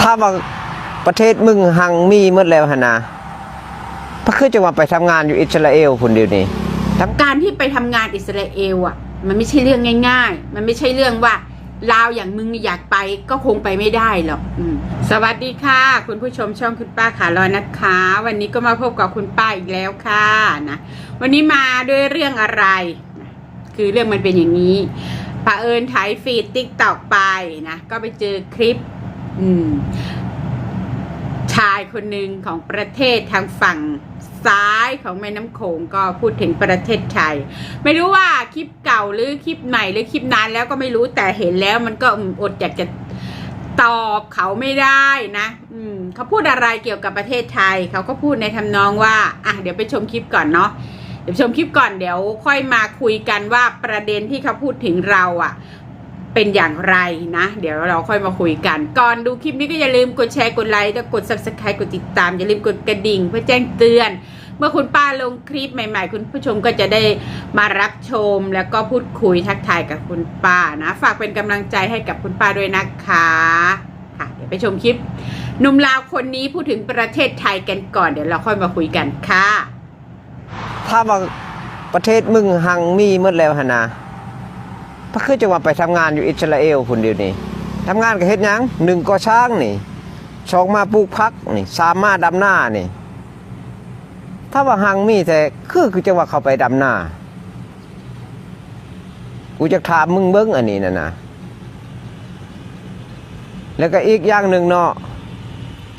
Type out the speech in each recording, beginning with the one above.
ถ้าว่าประเทศมึงหังมีหมดแล้วหนนะพระคือจะว่าไปทำงานอยู่อิสราเอลคนเดียวนี่ทำการที่ไปทำงานอิสราเอลอะ มันไม่ใช่เรื่องง่าย ๆ มันไม่ใช่เรื่องว่าลาวอย่างมึงอยากไปก็คงไปไม่ได้หรอกอสวัสดีค่ะ คุณผู้ชมช่องคุณป้าขาลอยนะคะ วันนี้ก็มาพบกับคุณป้าอีกแล้วค่ะนะวันนี้มาด้วยเรื่องอะไร คือเรื่องมันเป็นอย่างนี้ปะเอิญถ่ายฟีดติ๊กตอกไปนะก็ไปเจอคลิป อืม ชายคนหนึ่งของประเทศทางฝั่งซ้ายของแม่น้ำโขงก็พูดถึงประเทศไทย ไม่รู้ว่าคลิปเก่าหรือคลิปใหม่หรือคลิปนานแล้วก็ไม่รู้แต่เห็นแล้วมันก็อดอยากจะตอบเขาไม่ได้นะ อืมเขาพูดอะไรเกี่ยวกับประเทศไทย เขาก็พูดในทำนองว่า อะ เดี๋ยวไปชมคลิปก่อนเนาะ เดี๋ยวชมคลิปก่อนเดี๋ยวค่อยมาคุยกันว่าประเด็นที่เขาพูดถึงเราอะ เป็นอย่างไรนะ เดี๋ยวเราค่อยมาคุยกัน ก่อนดูคลิปนี้ก็อย่าลืมกดแชร์กดไลค์แล้วกด subscribe กดติดตาม อย่าลืมกดกระดิ่งเพื่อแจ้งเตือน เมื่อคุณป้าลงคลิปใหม่ ๆ คุณผู้ชมก็จะได้มารับชมแล้วก็พูดคุยทักทายกับคุณป้านะ ฝากเป็นกำลังใจให้กับคุณป้าด้วยนะคะค่ะเดี๋ยวไปชมคลิปหนุ่มลาวคนนี้พูดถึงประเทศไทยกันก่อนเดี๋ยวเราค่อยมาคุยกันค่ะ ถ้าว่าประเทศมึงหังมีหมดแล้วหนนะ พระคือจะว่าไปทำงานอยู่อิสราเอลคนเดียวนี่ทำงานกับเฮ็ดยังหนึ่งก่อช้างนี่สองมาปลูกพักนี่สามมาดำหน้านี่ ถ้าว่าหังมีแต่คือคือจะว่าเขาไปดำหน้า กูจะถามมึงเบิ้งอันนี้นะนะแล้วก็อีกอย่างหนึ่งเนาะ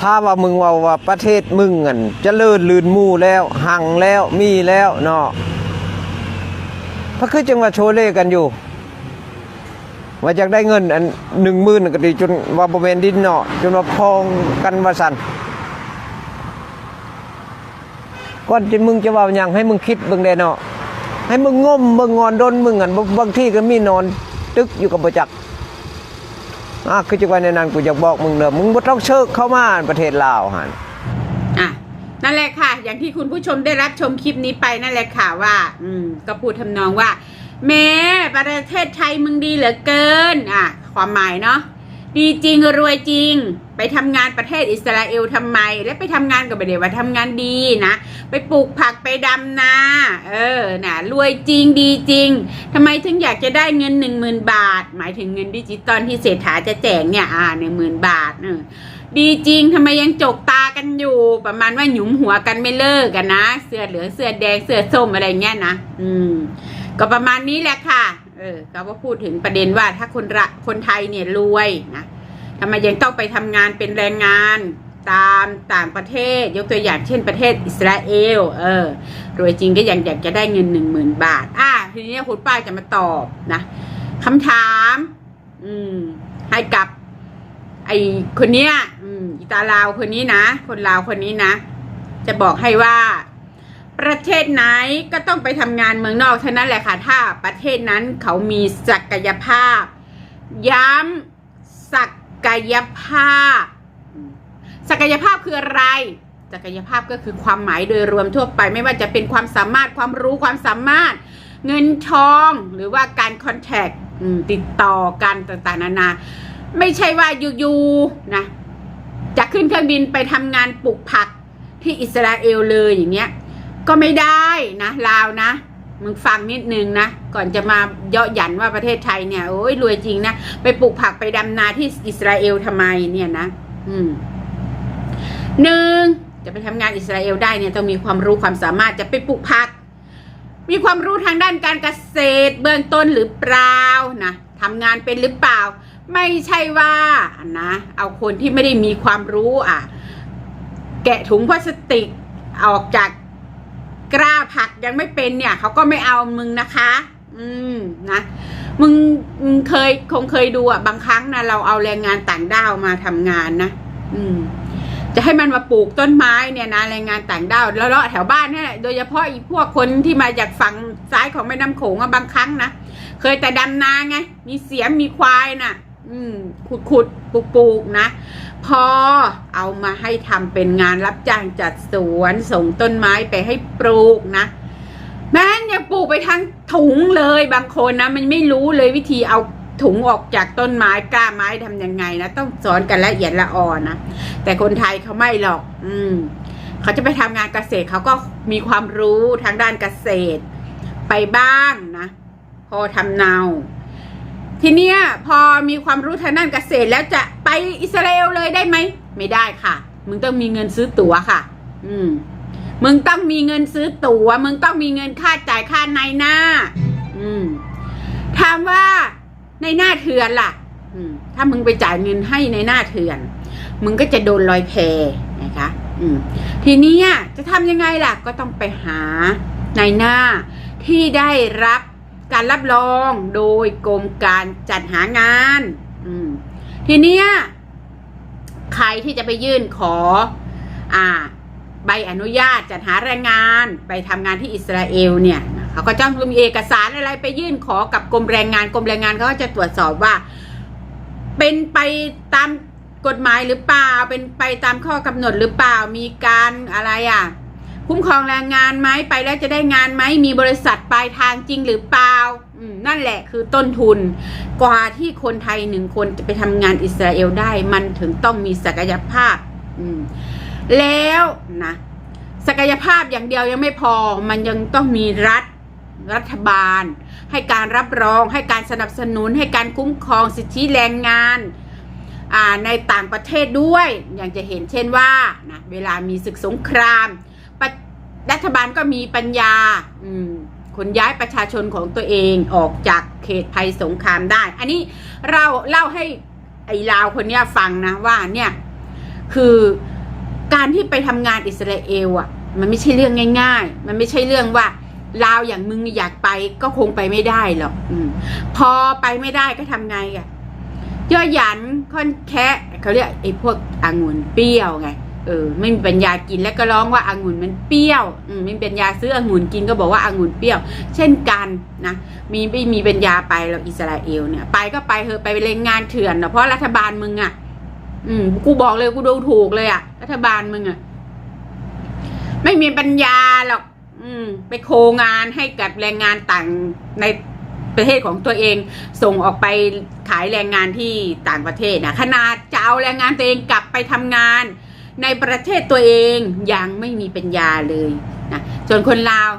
ถ้าว่ามึงว่าว่าประเทศมึงอันจะเลิศลืนมู่แล้วหังแล้วมีแล้วเนาะพระคือจังว่าโชเล่กันอยู่ ว่าอยากได้เงินอันหนึ่งหมื่นก็ดีจนว่าบริเวณดินเนาะจนว่าพองกันว่าสันก่อนที่มึงจะว่าอย่างให้มึงคิดเบิ่งได้เนาะให้มึงง่มมึงงอนดนมึงอันบางที่ก็มีนอน ตึกอยู่กับประจักษ์อะคือจังว่าในนั้นกูอยากบอกมึงเนอะมึงบ่ต้องเชิกเข้ามาประเทศลาวหันอะนั่นแหละค่ะ อย่างที่คุณผู้ชมได้รับชมคลิปนี้ไปนั่นแหละค่ะว่า อืมก็พูดทำนองว่า แม้ประเทศไทยมึงดีเหลือเกิน อะ ความหมายเนาะดีจริงรวยจริง ไปทำงานประเทศอิสราเอลทำไม และไปทำงานกับไปเดว่าทำงานดีนะไปปลูกผักไปดำนาเออน่ะรวยจริงดีจริงทำไมถึงอยากจะได้เงินหนึ่งหมื่นบาท หมายถึงเงินดิจิตอลที่เศรษฐาจะแจกเนี่ยอ่าหนึ่งหมื่นบาทเออดีจริงทำไมยังจกตากันอยู่ ประมาณว่าหยุมหัวกันไม่เลิกกันนะ เสื้อเหลืองเสื้อแดงเสื้อส้มอะไรเงี้ยนะอืม ก็ประมาณนี้แหละค่ะ เออก็ว่าพูดถึงประเด็นว่าถ้าคนระคนไทยเนี่ยรวยนะทำไมยังต้องไปทำงานเป็นแรงงานตามต่างประเทศ ยกตัวอย่างเช่นประเทศอิสราเอล เออ รวยจริงก็ยังอยากจะได้เงินหนึ่งหมื่นบาท อะทีนี้คุณป้าจะมาตอบนะคำถาม อืม ให้กับ ไอคนเนี้ย อืมอีตาลาวคนนี้นะ คนลาวคนนี้นะ จะบอกให้ว่า ประเทศไหนก็ต้องไปทำงานเมืองนอกเท่านั้นแหละค่ะ ถ้าประเทศนั้นเขามีศักยภาพ ย้ำศักยภาพ ศักยภาพคืออะไร ศักยภาพก็คือความหมายโดยรวมทั่วไป ไม่ว่าจะเป็นความสามารถความรู้ความสามารถ เงินทองหรือว่าการคอนแทคติดต่อกันต่างๆนานา ไม่ใช่ว่าอยู่ๆนะจะขึ้นเครื่องบินไปทำงานปลูกผักที่อิสราเอลเลยอย่างเงี้ย ก็ไม่ได้นะลาวนะมึงฟังนิดนึงนะ ก่อนจะมาเยาะหยันว่าประเทศไทยเนี่ยโอ้ยรวยจริงนะ ไปปลูกผักไปดำนาที่อิสราเอลทำไมเนี่ยนะ อืมหนึ่งจะไปทำงานอิสราเอลได้เนี่ยต้องมีความรู้ความสามารถจะไปปลูกผัก มีความรู้ทางด้านการเกษตรเบื้องต้นหรือเปล่านะทำงานเป็นหรือเปล่า ไม่ใช่ว่านะเอาคนที่ไม่ได้มีความรู้อะ แกะถุงพลาสติกออกจาก กล้าผักยังไม่เป็นเนี่ยเขาก็ไม่เอามึงนะคะ อืมนะมึงมึงเคยคงเคยดูอะบางครั้งนะเราเอาแรงงานต่างด้าวมาทำงานนะอืม จะให้มันมาปลูกต้นไม้เนี่ยนะแรงงานต่างด้าวแล้วเลาะแถวบ้านเนี่ยโดยเฉพาะอีพวกคนที่มาจากฝั่งซ้ายของแม่น้ำโขงอะบางครั้งนะเคยแต่ดำนาไง มีเสียมมีควายน่ะ ขุดขุดปลูกปลูกนะ พอเอามาให้ทำเป็นงานรับจ้างจัดสวนส่งต้นไม้ไปให้ปลูกนะ แม่งยังปลูกไปทั้งถุงเลยบางคนนะ มันไม่รู้เลยวิธีเอาถุงออกจากต้นไม้กล้าไม้ทำยังไงนะ ต้องสอนกันละเอียดละอ่อนนะ แต่คนไทยเขาไม่หรอก อืมเขาจะไปทำงานเกษตรเขาก็มีความรู้ทางด้านเกษตรไปบ้างนะ พอทำเนา ทีเนี้ยพอมีความรู้ทางด้านเกษตรแล้วจะไปอิสราเอลเลยได้ไหมไม่ได้ค่ะ มึงต้องมีเงินซื้อตั๋วค่ะ อืม มึงต้องมีเงินซื้อตัว๋ว มึงต้องมีเงินค่าจ่ายค่าในหน้า อืมถามว่าในหน้าเถื่อนล่ะ อืม ถ้ามึงไปจ่ายเงินให้ในหน้าเถื่อน มึงก็จะโดนลอยแพนะคะ อืม ทีนี้จะทำยังไงล่ะ ก็ต้องไปหาในหน้าที่ได้รับ การรับรองโดยกรมการจัดหางานทีเนี้ยใครที่จะไปยื่นขออ่าใบอนุญาตจัดหาแรงงานไปทำงานที่อิสราเอลเนี่ยเขาก็จะมีเอกสารอะไรไปยื่นขอกับกรมแรงงานกรมแรงงานเขาก็จะตรวจสอบว่า เป็นไปตามกฎหมายหรือเปล่า เป็นไปตามข้อกำหนดหรือเปล่ามีการอะไรอะ คุ้มครองแรงงานไหมไปแล้วจะได้งานไหมมีบริษัทปลายทางจริงหรือเปล่านั่นแหละคือต้นทุน กว่าที่คนไทยหนึ่งคนจะไปทำงานอิสราเอลได้ มันถึงต้องมีศักยภาพแล้วนะศักยภาพอย่างเดียวยังไม่พอ มันยังต้องมีรัฐรัฐบาล ให้การรับรอง ให้การสนับสนุน ให้การคุ้มครองสิทธิแรงงานในต่างประเทศด้วย อย่างจะเห็นเช่นว่านะเวลามีศึกสงคราม รัฐบาลก็มีปัญญาขนย้ายประชาชนของตัวเองออกจากเขตภัยสงครามได้ อันนี้เราเล่าให้ไอ้ลาวคนนี้ฟังนะว่าเนี่ยคือการที่ไปทำงานอิสราเอลอะ มันไม่ใช่เรื่องง่าย ๆ มันไม่ใช่เรื่องว่าลาวอย่างมึงอยากไปก็คงไปไม่ได้หรอกอพอไปไม่ได้ก็ทำไงอะย่อหยันค่อนแคะเขาเรียกไอ้พวกองุ่นเปรี้ยวไง เออไม่มีปัญญากินแล้วก็ร้องว่าองุ่นมันเปรี้ยวอืมไม่มีปัญญาซื้อองุ่นกินก็บอกว่าองุ่นเปรี้ยว เช่นกันนะมีไม่มีปัญญาไปเราอิสราเอลเนี่ย ไปก็ไปเถอะไปเล่นงานเถื่อนนะเพราะรัฐบาลมึงอะ อืมกูบอกเลยกูดูถูกเลยอะรัฐบาลมึงอะไม่มีปัญญาหรอกอืม ไปโคงานให้กับแรงงานต่างในประเทศของตัวเองส่งออกไปขายแรงงานที่ต่างประเทศนะขนาดจะเอาแรงงานตัวเองกลับไปทำงาน ในประเทศตัวเองยังไม่มีปัญญาเลยนะส่วนคนลาว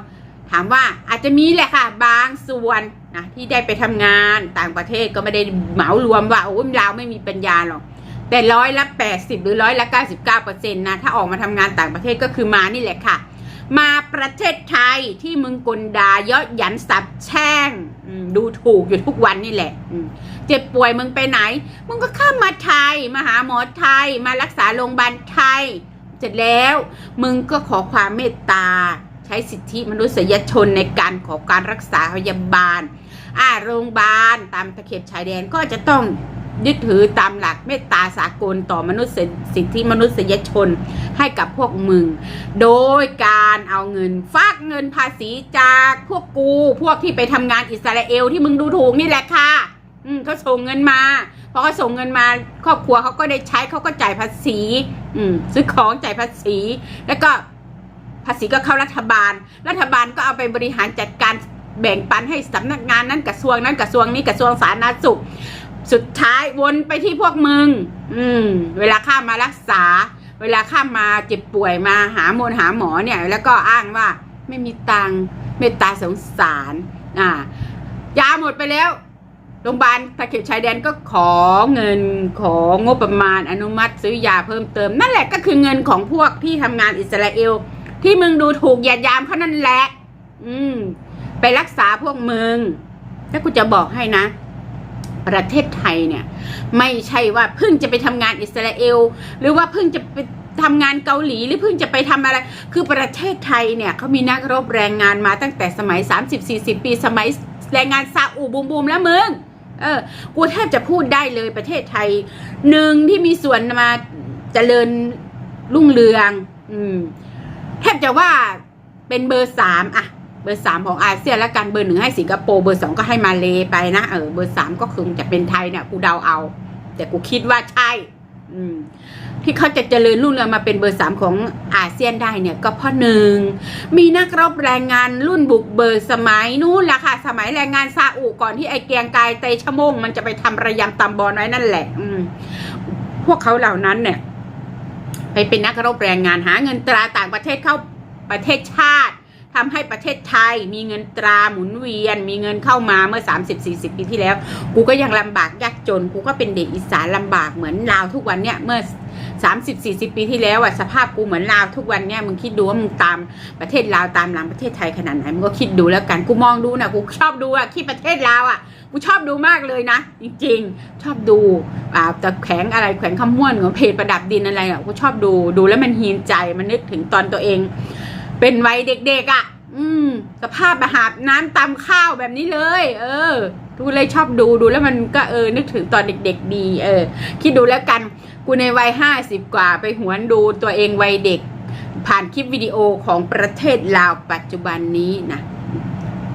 ถามว่าอาจจะมีแหละค่ะบางส่วนนะที่ได้ไปทำงานต่างประเทศก็ไม่ได้เหมารวมว่าโอ้ยลาวไม่มีปัญญาหรอกแต่ร้อยละแปดสิบหรือร้อยละเก้าสิบเก้าเปอร์เซ็นต์นะถ้าออกมาทำงานต่างประเทศก็คือมานี่แหละค่ะ มาประเทศไทยที่มึงกลดายอดหยันสับแช่งดูถูกอยู่ทุกวันนี่แหละเจ็บป่วยมึงไปไหน มึงก็ข้ามมาไทย มาหาหมอไทย มารักษาโรงพยาบาลไทย เสร็จแล้ว มึงก็ขอความเมตตา ใช้สิทธิมนุษยชนในการขอการรักษาพยาบาล อ่าโรงพยาบาลตามตะเข็บชายแดนก็จะต้อง ยึดถือตามหลักเมตตาสากลต่อมนุษย์สิทธิมนุษยชนให้กับพวกมึง โดยการเอาเงินฝากเงินภาษีจากพวกกูพวกที่ไปทำงานอิสราเอลที่มึงดูถูกนี่แหละค่ะ อืมเขาส่งเงินมาพอเขาส่งเงินมาครอบครัวเขาก็ได้ใช้เขาก็จ่ายภาษี อืมซื้อของจ่ายภาษี แล้วก็ภาษีก็เข้ารัฐบาล รัฐบาลก็เอาไปบริหารจัดการแบ่งปันให้สำนักงานนั้นกระทรวงนั้นกระทรวงนี้กระทรวงสาธารณสุข สุดท้ายวนไปที่พวกมึง อืม เวลาข้ามารักษา เวลาข้ามาเจ็บป่วยมาหาโมนหาหมอเนี่ย แล้วก็อ้างว่าไม่มีตังค์เมตตาสงสาร อ่ายาหมดไปแล้วโรงพยาบาลตะเข็บชายแดนก็ขอเงินของงบประมาณอนุมัติซื้อยาเพิ่มเติม นั่นแหละก็คือเงินของพวกที่ทำงานอิสราเอล ที่มึงดูถูกหยียดยามเขานั่นแหละ อืม ไปรักษาพวกมึง แล้วกูจะบอกให้นะ ประเทศไทยเนี่ย ไม่ใช่ว่าเพิ่งจะไปทำงานอิสราเอล หรือว่าเพิ่งจะไปทำงานเกาหลีหรือเพิ่งจะไปทำอะไร คือประเทศไทยเนี่ยเขามีนักรบแรงงานมาตั้งแต่สมัย 30-40 ปีสมัยแรงงานซาอุบูมบูมแล้วมึงเออกูแทบจะพูดได้เลยประเทศไทยหนึ่งที่มีส่วนมาเจริญรุ่งเรือง อืมแทบจะว่าเป็นเบอร์สามอะ เบอร์สามของอาเซียนแล้วกันเบอร์หนึ่งให้สิงคโปร์เบอร์สองก็ให้มาเลไปนะเออเบอร์สามก็คงจะเป็นไทยเนี่ยกูเดาเอา แต่กูคิดว่าใช่ อืมที่เขาจะเจริญรุ่งเรืองมาเป็นเบอร์สามของอาเซียนได้เนี่ยก็เพราะหนึ่งมีนักรบแรงงานรุ่นบุกเบิกสมัยนู้นละค่ะ สมัยแรงงานซาอุก่อนที่ไอเกรียงกายเตชะมงมันจะไปทำระยำตำบอลไว้นั่นแหละ อืมพวกเขาเหล่านั้นเนี่ย ไปเป็นนักรบแรงงานหาเงินตราต่างประเทศเข้าประเทศชาติ ทำให้ประเทศไทยมีเงินตราหมุนเวียน มีเงินเข้ามาเมื่อ 30-40 ปีที่แล้ว กูก็ยังลำบากยากจน กูก็เป็นเด็กอีสานลำบากเหมือนลาวทุกวันเนี่ยเมื่อ 30-40 ปีที่แล้วอะสภาพกูเหมือนลาวทุกวันเนี่ยมึงคิดดูว่ามึงตามประเทศลาวตามหลังประเทศไทยขนาดไหนมึงก็คิดดูแล้วกันกูมองดูนะกูชอบดูอะที่ประเทศลาวอะกูชอบดูมากเลยนะ จริงๆ ชอบดูอ่าแต่แขวงอะไรแขวงคำม่วนของเพจประดับดินอะไรอะกูชอบดูดูแล้วมันฮีนใจมันนึกถึงตอนตัวเอง เป็นวัยเด็กๆอะ่ะ อืม สภาพอาหารน้ำตำข้าวแบบนี้เลย เออ ดูเลยชอบดูดูแล้วมันก็เออ นึกถึงตอนเด็ก ๆ ดี เออ คิดดูแล้วกัน กูในวัยห้าสิบกว่าไปหวนดูตัวเองวัยเด็ก ผ่านคลิปวิดีโอของประเทศลาวปัจจุบันนี้นะ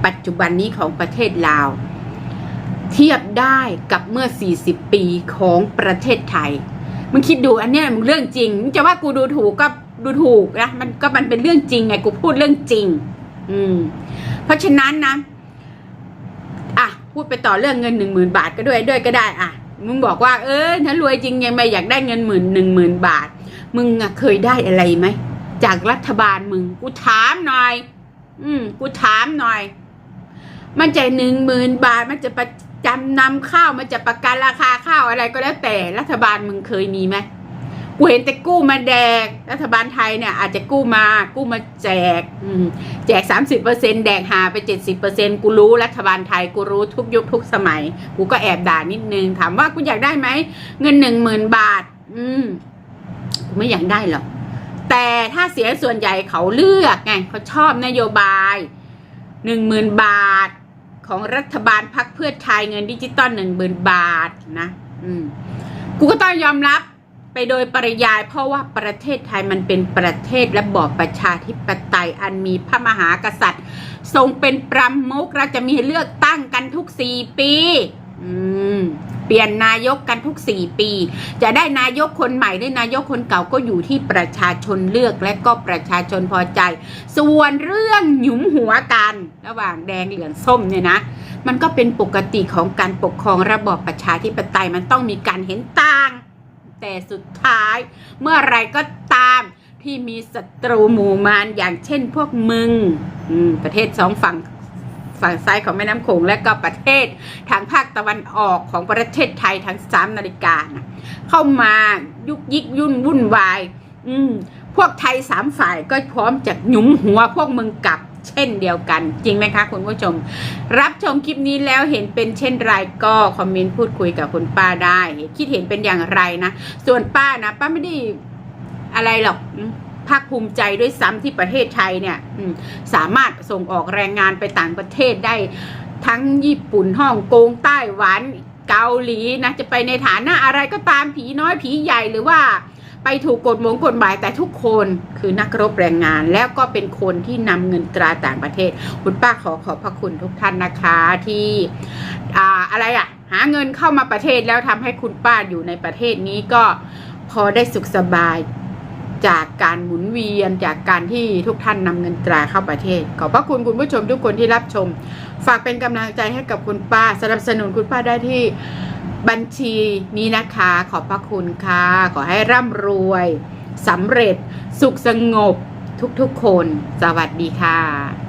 ปัจจุบันนี้ของประเทศลาว เทียบได้กับเมื่อ 40 ปีของประเทศไทย มึงคิดดูอันเนี้ยมึงเรื่องจริงมึงจะว่ากูดูถูกก็ ดูถูกนะมันก็มันเป็นเรื่องจริงไงกูพูดเรื่องจริง อืม เพราะฉะนั้นนะอะพูดไปต่อเรื่องเงินหนึ่งหมื่นบาทก็ด้วยด้วยก็ได้ อะมึงบอกว่าเออถ้ารวยจริงยังไม่อยากได้เงินหมื่นหนึ่งหมื่นบาท มึงอะเคยได้อะไรไหมจากรัฐบาลมึง กูถามหน่อย อืม กูถามหน่อย มันจะหนึ่งหมื่นบาท มันจะประจำนำข้าว มันจะประกันราคาข้าวอะไรก็แล้วแต่รัฐบาลมึงเคยมีไหม กูเห็นแต่กู้มาแดก รัฐบาลไทยเนี่ยอาจจะกู้มา กู้มาแจกอืมแจก 30%แดกหาไป 70%กูรู้รัฐบาลไทย กูรู้ทุกยุคทุกสมัย กูก็แอบด่านิดนึง ถามว่ากูอยากได้ไหม เงินหนึ่งหมื่นบาท อืมกูไม่อยากได้หรอก แต่ถ้าเสียส่วนใหญ่เขาเลือกไงเขาชอบนโยบายหนึ่งหมื่นบาท ของรัฐบาลพักเพื่อไทยเงินดิจิตอลหนึ่งหมื่นบาทนะ อืมกูก็ต้องยอมรับ ไปโดยปริยาย เพราะว่าประเทศไทยมันเป็นประเทศและบอบประชาธิปไตยอันมีพระมหากษัตริย์ ทรงเป็นประมุขเราจะมีเลือกตั้งกันทุกสี่ปีเปลี่ยนนายกกันทุกสี่ปี จะได้นายกคนใหม่หรือนายกคนเก่าก็อยู่ที่ประชาชนเลือกและก็ประชาชนพอใจ ส่วนเรื่องหยุมหัวกัน ระหว่างแดงเหลืองส้มเนี่ยนะ มันก็เป็นปกติของการปกครองระบอบประชาธิปไตยมันต้องมีการเห็นต่าง แต่สุดท้าย เมื่อไรก็ตามที่มีศัตรูหมู่มารอย่างเช่นพวกมึงอืมประเทศสองฝั่งฝั่งซ้ายของแม่น้ำโขงและก็ประเทศทางภาคตะวันออกของประเทศไทยทั้งสามนาฬิกานะเข้ามายุกยิกยุ่นวุ่นวาย อืมพวกไทยสามฝ่ายก็พร้อมจะหยุมหัวพวกมึงกลับ เช่นเดียวกัน จริงไหมคะคุณผู้ชม รับชมคลิปนี้แล้วเห็นเป็นเช่นไรก็คอมเมนต์พูดคุยกับคุณป้าได้ คิดเห็นเป็นอย่างไรนะ ส่วนป้านะ ป้าไม่ได้อะไรหรอกภาคภูมิใจด้วยซ้ำที่ประเทศไทยเนี่ยสามารถส่งออกแรงงานไปต่างประเทศได้ทั้งญี่ปุ่นฮ่องกงไต้หวันเกาหลีนะจะไปในฐานะอะไรก็ตามผีน้อยผีใหญ่หรือว่า ไปถูกกฎหมงกฎหมายแต่ทุกคนคือนักรบแรงงาน แล้วก็เป็นคนที่นำเงินตราต่างประเทศ คุณป้าขอขอบพระคุณทุกท่านนะคะที่อ่าอะไรอะหาเงินเข้ามาประเทศแล้วทำให้คุณป้าอยู่ในประเทศนี้ก็พอได้สุขสบายจากการหมุนเวียนจากการที่ทุกท่านนำเงินตราเข้าประเทศ ขอบพระคุณคุณผู้ชมทุกคนที่รับชม ฝากเป็นกำลังใจให้กับคุณป้าสนับสนุนคุณป้าได้ที่ บัญชีนี้นะคะขอบพระคุณค่ะ ขอให้ร่ำรวยสำเร็จสุขสงบทุกๆคน สวัสดีค่ะ